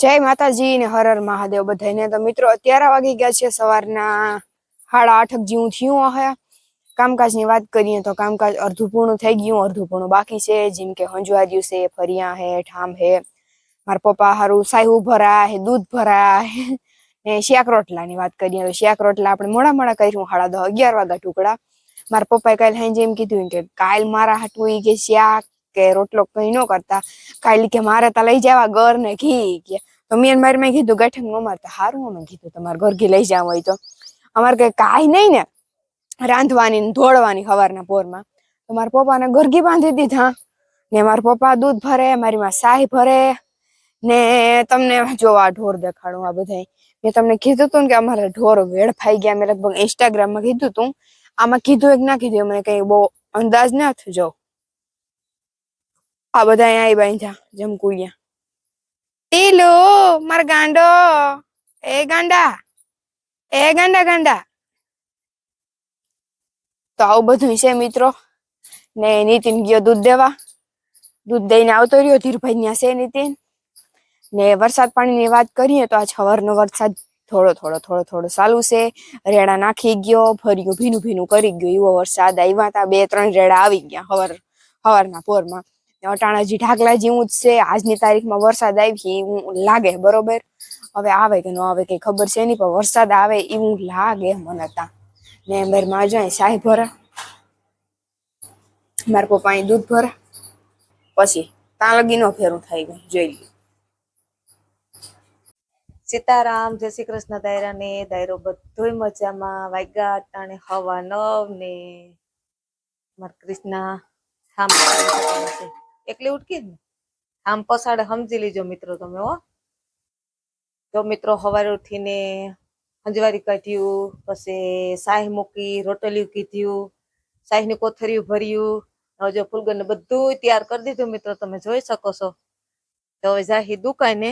જય માતાજી ને હર હર મહાદેવ બધાને તો મિત્રો, અત્યારે વાગી ગયા છે સવારના સાડા આઠક જેવું થયું હે. કામકાજની વાત કરીએ તો કામકાજ અડધું પૂર્ણ થઈ ગયું, અડધું પૂર્ણ બાકી છે. જેમ કે હંજવા દિવસે ફરિયા હે, ઠામ હે. મારા પપ્પા હારું સાયુ ભરા હે, દૂધ ભરા ને શિયાક રોટલાની વાત કરીએ તો શિયાક રોટલા આપણે મોડા મોડા કર્યું, સાડા દસ અગિયાર વાગ્યા ટુકડા. મારા પપ્પાએ કાલે જેમ કીધું કે કાલ મારા હાટવું કે શાક કે રોટલો કઈ ન કરતા. કાલી કે મારે તા લઈ જવા ઘર ને ઘી કે. તો મેં મારી મેં કીધું, ગઠન નો મારતા હારું. અમે કીધું, તમારે ઘર ઘી લઈ જવા હોય તો. અમારે કઈ કાંઈ નહીં ને. રાંધવાની ને ધોળવાની સવારના પોરમાં. તો મારા પપ્પાને ગરગી બાંધી દીધા. ને મારા પપ્પા દૂધ ભરે, મારી માં સાહી ભરે. ને તમને જો આ ઢોર દેખાડું આ બધા મેં તમને કીધું હતું કે અમારા ઢોર વેડફાઈ ગયા. મેં લગભગ ઇન્સ્ટાગ્રામમાં કીધું હતું આમાં કીધું એક, ના કીધું. મને કઈ બહુ અંદાજ ના થયો. આ બધા અહીંયા. બાંધ્યા જમકુડિયા ટીલો માર ગાંડો. એ ગાંડા એ ગાંડા ગાંડા. તો આવું બધું છે મિત્રો. ને નીતિન ગયો દૂધ દેવા. દૂધ દઈને આવતો રહ્યો, ધીરભાઈ ત્યાં છે નીતિન. ને વરસાદ પાણીની વાત કરીએ તો આજ સવારનો વરસાદ થોડો થોડો થોડો થોડો ચાલુ છે. રેડા નાખી ગયો, ફર્યું, ભીનું ભીનું કરી ગયો. એવો વરસાદ આવ્યા તા, બે ત્રણ રેડા આવી ગયા હવાર, હવારના પોરમાં. અટાણાજી ઢાકલા જેવું જ છે. આજની તારીખમાં વરસાદ આવી એવું લાગે, બરોબર? હવે આવે કે ન આવે કઈ ખબર છે નહીં, પણ વરસાદ આવે એવું લાગે મને ત્યાં ને મારી માં જાય શાહી ભરા, મારા પપ્પા દૂધ ભરા, પછી ત્યાં લગી નો ફેરું થઈ ગયું, જોઈ લઈએ સીતારામ, જય શ્રી કૃષ્ણ, દાયરા ને, દાયરો બધોય મજામાં વાગ્યા અટાણે, હવા નવ ને, મારા કૃષ્ણ થામ પસાડે ઉઠકી ને? આમ પસાડે સમજી લીજો મિત્રો તમે હો. જો મિત્રો સવારે ઉઠીને હંજવારી કાઢ્યું, પછી સાહી મૂકી રોટલી કીધ્યું સાહીની કોથરીયું ભર્યું હવે જો ફૂલગન બધું તૈયાર કરી દીધું મિત્રો તમે જોઈ શકો છો. તો હવે જાહી દુકાને.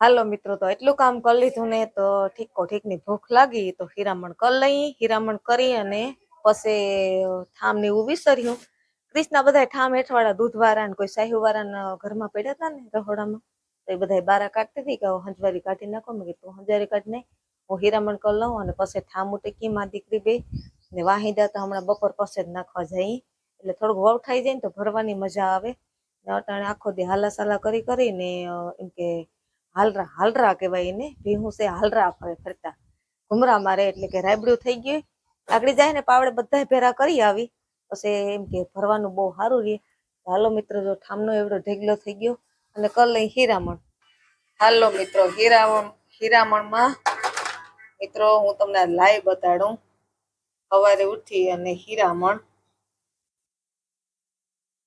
હાલો મિત્રો, તો એટલું કામ કરી લીધું ને તો ઠીકો ઠીકની ભૂખ લાગી, તો હીરામણ કરી લઈ, હીરામણ કરી અને પછી થામ ને એવું વિસર્યું. ક્રિષ્ના બધા ઠામ હેઠવાળા દૂધવાળા ને કોઈ સાહીવાળાના ઘરમાં પડ્યા હતા ને રહોડામાં? તો એ બધા બારા કાઢતી હતી કે હંજવારી કાઢી નાખો. મેં કીધું હંજવારી કાઢ નહીં. હું હીરામણ કરી લઉં અને પછી ઠામ ઉટેકી માં દીકરી બે. ને વાહિદા તો હમણાં બપોર પછી જ નાખવા જઈ એટલે થોડુંક વવઠાઈ જાય ને તો ભરવાની મજા આવે. ને અટાણે આખો દી હાલા સાલા કરી કરીને એમ કે હાલરા હાલરા કહેવાય એને. ભીહું છે, હાલરા ફરે ફરતા. ઘુમરા મારે એટલે કે રાયબડ્યું થઈ ગયું. આગળ જાય ને પાવડે બધા ભેરા કરી આવી. પછી એમ કે ભરવાનું બહુ સારું રહે હાલો મિત્રો, જો ઠામનો એવડો ઢેગલો થઈ ગયો અને કર લઈ હીરામણ. હાલો મિત્રો, હીરામણ, હીરામણમાં મિત્રો, હું તમને લાઈવ બતાડું. સવારે ઉઠી અને હીરામણ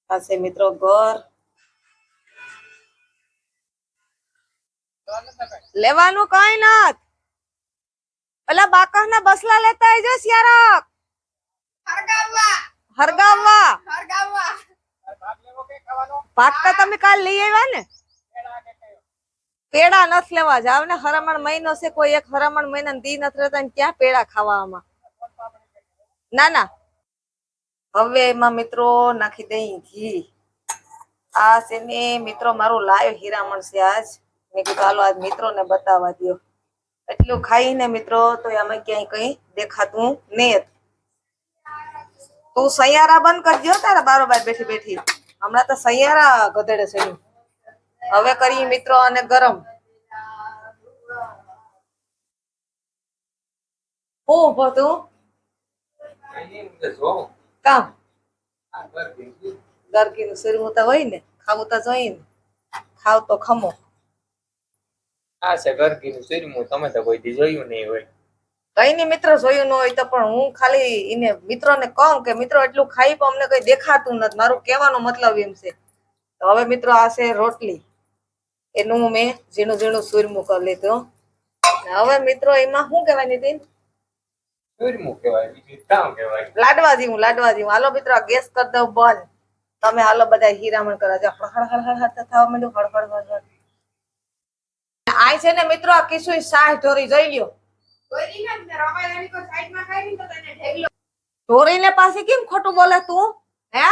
પાસે મિત્રો ઘર. લેવાનું કઈ નત પેલા બાકસ ના બસલા લેતા આવજો સિયારક હરગાવવા. ભાગ તો તમે કાલ લઈ આવ્યા ને? પેડા નથી લેવા જાવ ને? હરામણ મહિનો છે કોઈ એક હરામણ મહિના દી નથી રહેતા ને ક્યાં પેડા ખાવામાં? ના ના. હવે એમાં મિત્રો નાખી દઈ ઘી. આ છે ને મિત્રો મારું લાયો હીરામણ છે આજ. મેં કીધું હાલો આજ મિત્રોને બતાવવા દો એટલું ખાઈને મિત્રો તો અમે ક્યાંય કઈ દેખાતું નહીં તું સૈયારા બંધ કરજો તારા બારોબાર બેઠી બેઠી. હમણાં તો સૈયારા ગધેડે છે હવે કરી મિત્રો અને ગરમ. હું ઊભો તું કામ? ગરકીનું શરીર તો હોય ને, ખાવું તો જોઈએ ને. ખાવ તો ખમો. આ છે ગરગીનું ચૂરમું તમે તો કોઈ દી જોયું નહીં હોય. કઈ ની મિત્ર જોયું ન હોય તો પણ હું ખાલી એને મિત્રોને કહું કે મિત્રો એટલું ખાઈ પણ અમને કઈ દેખાતું નથી. મારું કહેવાનો મતલબ એમ છે. તો હવે મિત્રો આ છે રોટલી. એનું મેં ઝીણું ઝીણું સુરમું કરી લીધું. હવે મિત્રો એમાં શું કહેવાય નીતિન લાડવા જેવું લાડવા જેવું. હાલો મિત્રો આ ગેસ કરી દઉં બંધ. તમે હાલો બધા હીરામણ કરવા જાવ હળ હળ હળ હળ હળ થવા માંડ્યું. હળ હળ હળ હળ. આ છે ને મિત્રો આ કિસુઈ સાહ ઢોરી જોઈ લ્યો. ઢોરીને પાસે કેમ ખોટું બોલે તું? હે?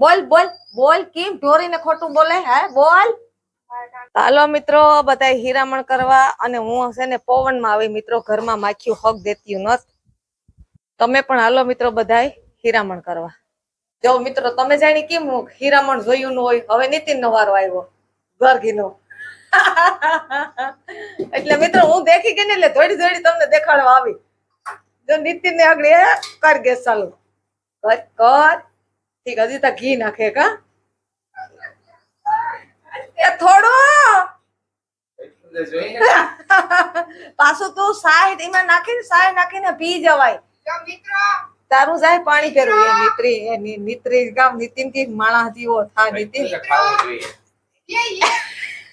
બોલ બોલ બોલ, કેમ ઢોરીને ખોટું બોલે? હે, બોલ. હાલો મિત્રો બધા હીરામણ કરવા અને હું છે ને પવનમાં આવી મિત્રો ઘરમાં માખ્યું હક દેતી નત તમે પણ હાલો મિત્રો બધા હીરામણ કરવા. જો મિત્રો, તમે જાણી કેમ હીરામણ જોયું ન હોય? હવે નીતિન નો વારો આવ્યો ગરગીનો એટલે મિત્રો હું દેખી ગઈ ને એટલે થોડી થોડી તમને દેખાડવા આવી. જો નીતિન ને આગળ કર ગેસ ચાલુ. કર કર. ઠીક હજી તો ઘી નાખે કા એ થોડું. પાછું તું સાહેબ એમાં નાખીને સાઈડ નાખીને પી જવાય. તારું જાય પાણી ફેરવું એ મિત્રી એ મિત્રી નીત્રી ગામ નીતિનથી માણસ જીવો થા નીતિન.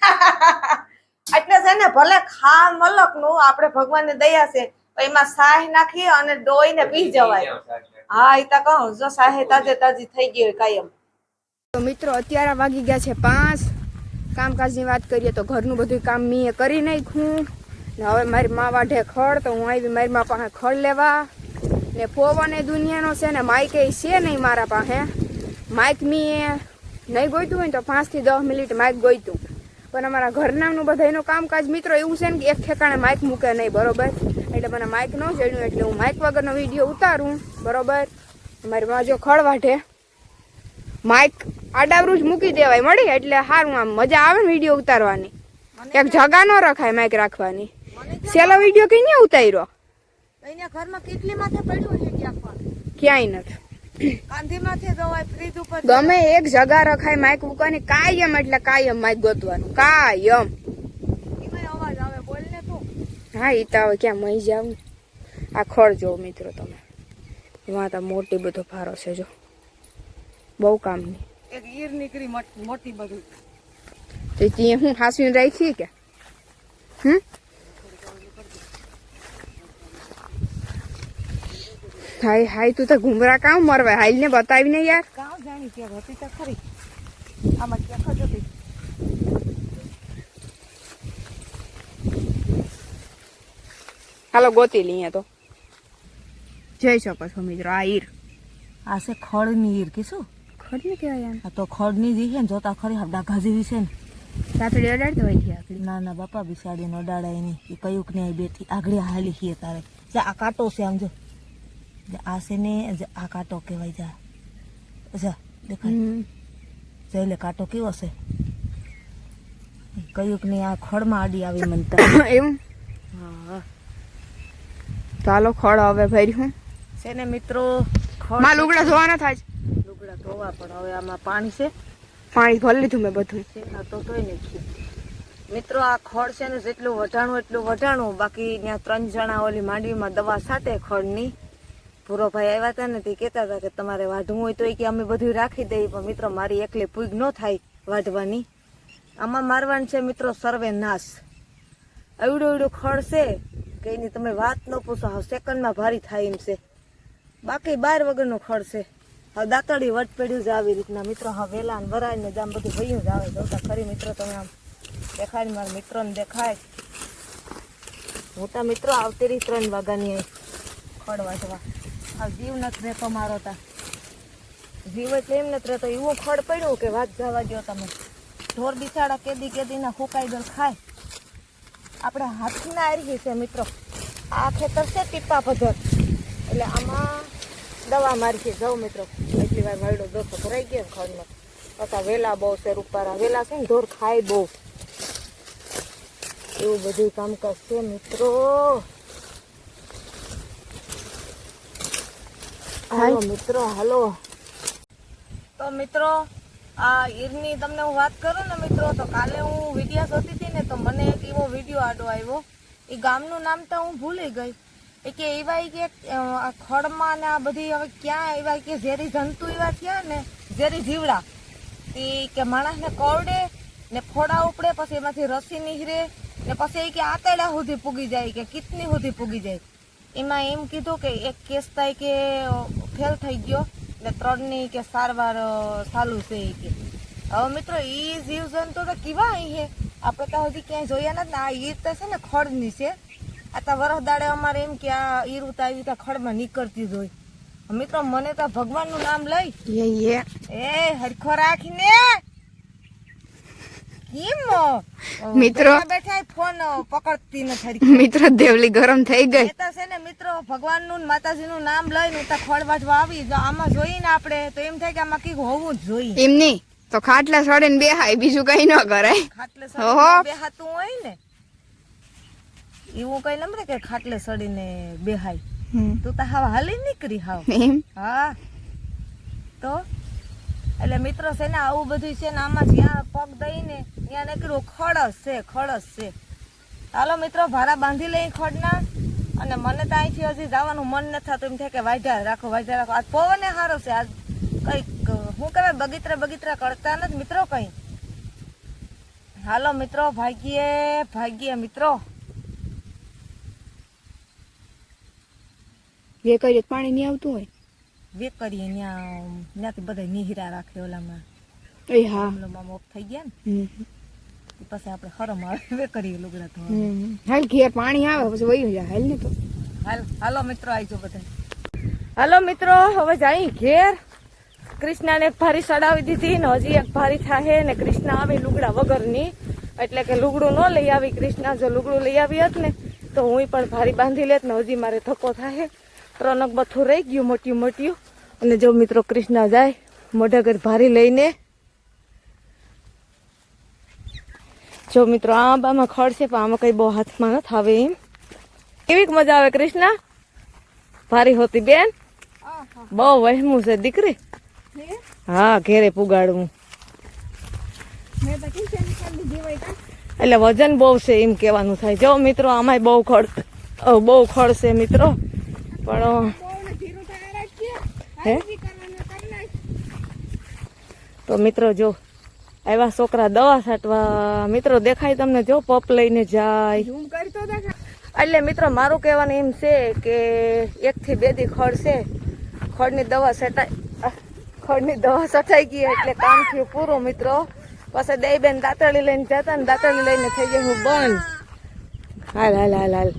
એટલું છે ને ભલે ખા મલકનું આપણે ભગવાનને દયા છે એમાં સાહ નાખી અને ડોઈને પી જવાય. હા એ તો કહું જો સાહે તાજે તાજી થઈ ગઈ કાયમ. તો મિત્રો અત્યારે વાગી ગયા છે પાંચ. કામકાજની વાત કરીએ તો ઘરનું બધું કામ મેં કરી નાખ્યું. ને હવે મારી મા વાઢે ખડ તો હું આવી મારી મા પાસે ખડ લેવા. ને ફોવન એ દુનિયાનો છે ને માઇક એ છે નહીં મારા પાસે. માઇક મેં નહીં ગોઈતું હોય ને તો પાંચથી દસ મિનિટ માઇક ગોઈતું પણ અમારા ઘરનાનું બધાનું કામકાજ મિત્રો એવું છે ને કે એક ઠેકાણે માઇક મૂકે નહીં બરોબર? એટલે મને માઇક ન જડ્યું એટલે હું માઇક વગરનો વીડિયો ઉતારું બરોબર? મારી માજો જો વાઢે. માઇક આડાવરું જ મૂકી દેવાય મળી? એટલે સારું આમ મજા આવે ને વીડિયો ઉતારવાની. એક જગા ન રખાય માઇક રાખવાની. સેલો વીડિયો કઈ ઉતાર્યો? ઘરમાં કેટલી માથે પડ્યું ક્યાંય નથી. કાંધી માથે જવાય ફ્રીજ ઉપર ગમે એક જગા રખાય માઇક મૂકવાની કાયમ એટલે કાયમ માઇક ગોતવાનું. કાયમ. અવાજ આવે બોલ ને તું. હા ઈ તો હવે ક્યાં મહી જાવ આ ખોળ જો મિત્રો તમે. એમાં તો મોટી બધો ફારો છે જો. બહુ કામની. એક ઈર નીકળી મોટ- બધું. તો હું હાસવીને રાખી કે? હમ? હાય હાય તું તો ઘુમરા કામ મરવા. હાલ ને બતાવીને યાર. કામ જાણી કે હતી તો ખરી. આમાં ક્યાં ખજો હતી? હાલો ગોતી લઈએ તો. જઈ શકો છો મિત્રો આ ઈર. આ છે ખડની ઈર કે શું ખડની કહેવાય આ તો ખડની જી છે ને જોતા ખરી હડા ડાઘા વિશે છે ને. સાતડી અડાડતો હોય છે આકડી. ના ના બાપા બિસાડી નો અડાડાય નહીં. એ કયુંક ને બેઠી આગળ હાલી છીએ તારે આ કાંટો છે આમ જો જા. આ છે ને આ કાંટો કહેવાય જા. જા દેખાય. જઈ લે કાંટો કેવો છે? કયુંક નહીં આ ખડમાં આડી આવી મનતા એવું? હા. ચાલો ખડ હવે ભરી હું છે ને મિત્રો માં લુગડા ધોવાના થાય. લુગડા ધોવા પણ હવે આમાં પાણી છે. પાણી ભરી લીધું મેં બધું. તો ધોઈ નહીં મિત્રો આ ખડ છે ને જેટલું વઢાણું એટલું વઢાણું. બાકી ત્યાં ત્રણ જણા ઓલી માંડવીમાં દવા સાથે ખડની. પૂરો ભાઈ આવ્યા હતા ને તે કહેતા હતા કે તમારે વાઢવું હોય તો એ કે અમે બધું રાખી દઈએ, પણ મિત્રો મારી એકલી પૂગ ન થાય વાઢવાની. આમાં મારવાનું છે મિત્રો સર્વે નાશ. એવડું એવડું ખડ છે કે એની તમે વાત ન પૂછો, હવે સેકન્ડમાં ભારી થાય એમ છે. બાકી બાર વગરનું ખડ છે. હવે દાંતડી વટ પડ્યું જ આવી રીતના. મિત્રો હા વેલા ને વરાય આમ બધું ભયું જ આવે. જોતા ખરી મિત્રો તમે આમ દેખાય મારા મિત્રોને દેખાય. મોટા મિત્રો આવતી રહી ત્રણ વાગ્યાની ખડ વાટવા આ જીવ નથી રહેતો મારો તા. જીવ એટલે એમ નથી રહેતો એવું ખડ પડ્યું કે વાત જવા દો તમે. ઢોર બિચારા કેદી કેદીના ફૂકાઈ ગયેલ ખાય. આપણે હાથના આરી છે મિત્રો. આ ખેતર છે ટીપા પધર એટલે આમાં દવા મારી છે જાઉં મિત્રો. એટલી વાર વાયડો દોસો ભરાઈ ગયો ખડમાં પાછા વેલા બહુ છે, રૂપારા વેલા છે ને ઢોર ખાય બહુ. એવું બધું કામકાજ છે મિત્રો. હાલો મિત્રો હાલો. તો મિત્રો આ ઈરની તમને હું વાત કરું ને મિત્રો તો કાલે હું વીડિયો જોતી હતી ને તો મને એક એવો વીડિયો આડો આવ્યો. એ ગામનું નામ તો હું ભૂલી ગઈ. એ કે એવા કે આ ખડમાં ને આ બધી હવે ક્યાં એવા કે ઝેરી જંતુ એવા થયા ને ઝેરી જીવડા. તે કે માણસને કરડે ને ફોડા ઉપડે પછી એમાંથી રસી નીકળે ને પછી એ કે આતેડા સુધી પૂગી જાય કે કિતની સુધી પૂગી જાય. એમાં એમ કીધું કે એક કેસ થાય કે ફેલ થઈ ગયો ને ત્રણની કે સારવાર ચાલુ છે એ કે. હવે મિત્રો એ જીવજંતુ તો કેવા અહીં છે આપણે તો હજી ક્યાંય જોયા નથી ને આ ઈર તો છે ને ખડની છે. આ તો વરસ દાડે અમારે એમ કે આ ઈર ઉતા આવી તો ખડમાં નીકળતી જ હોય. મિત્રો મને તો ભગવાનનું નામ લઈ. એ હરખો રાખીને. મિત્રો. મિત્રો દેવલી ગરમ થઈ ગઈ. તો છે ને મિત્રો માતાજી નું નામ લઈને ખોળવાટવા આવી. આમાં જોઈને આપણે તો એમ થાય કે આમાં કંઈક હોવું જ જોઈએ. એમ નહીં. તો ખાટલા સડે ને બેહાય બીજું કઈ ન કરાય. ખાટલે બેહાતું હોય ને એવું કઈ નમરે કે ખાટલે સડીને બેહાય. તું તો હાવ હાલી નીકળી હાવ. એમ? હા. તો? એટલે મિત્રો છે ને, આવું બધું છે ને, આમાં જ્યાં પગ દઈને ત્યાં નીકળ્યું, ખડસ છે ખડસ છે. ચાલો મિત્રો, ભારા બાંધી લઈ ખડના. અને મને તો અહીંથી હજી જવાનું મન નથી થતું. એમ થાય કે વાઢા રાખો વાઢા રાખો. આજ પવને સારો છે. આજ કંઈક શું કહેવાય, બગીત્રા બગીત્રા કરતા નથી મિત્રો કંઈ. હાલો મિત્રો, ભાગીએ ભાગીએ મિત્રો. બે કઈ પાણી નહીં આવતું હોય? વે કરીએ ત્યાં ત્યાંથી બધા નિહિરા રાખે ઓલામાં. એ હા. ઓલામાં મોફ થઈ ગયા ને પછી આપણે હરમ આવે કરીએ લુગડા તો હાલ ઘેર પાણી આવે પછી વયું જાય હાલ ને તો. હાલ હાલો મિત્રો આવજો બધા હાલો મિત્રો હવે જાય ઘેર. કૃષ્ણાને એક ભારી ચડાવી દીધી ને હજી એક ભારી થાહે ને કૃષ્ણ આવે લુગડા વગરની. એટલે કે લુગડું ન લઈ આવી કૃષ્ણા જો લુગડું લઈ આવી હોત ને તો હું પણ ભારી બાંધી લેત ને હજી મારે થકો થાય ત્રણક બથું રહી ગયું મોટી મોટી અને જો મિત્રો કૃષ્ણ જાય મોઢા ઘર ભારી લઈને. જો મિત્રો આ આંબામાં ખડ છે પણ આમાં કઈ બહુ હાથમાં ન થાવે એમ. કેવીક મજા આવે કૃષ્ણ? ભારી હોતી બેન. બહુ વહેમું છે દીકરી. હા? ઘેરે પુગાડવું. એટલે વજન બહુ છે એમ કેવાનું થાય. જો મિત્રો આમાંય બહુ ખડ બહુ ખડ છે મિત્રો. પણ હે? તો મિત્રો જો આવ્યા છોકરા દવા છાંટવા. મિત્રો દેખાય તમને જો પપ લઈને જાય. એટલે મિત્રો મારું કહેવાનું એમ છે કે એક થી બે દી ખડ છે. ખડની દવા છટાઈ ખડની દવા છટાઈ ગઈ એટલે કામ થયું પૂરું મિત્રો. પછી દઈ બેન દાંતરડી લઈને જતા ને દાંતળી લઈને થઈ ગયું બંધ. હાલ હાલ હાલ હાલ.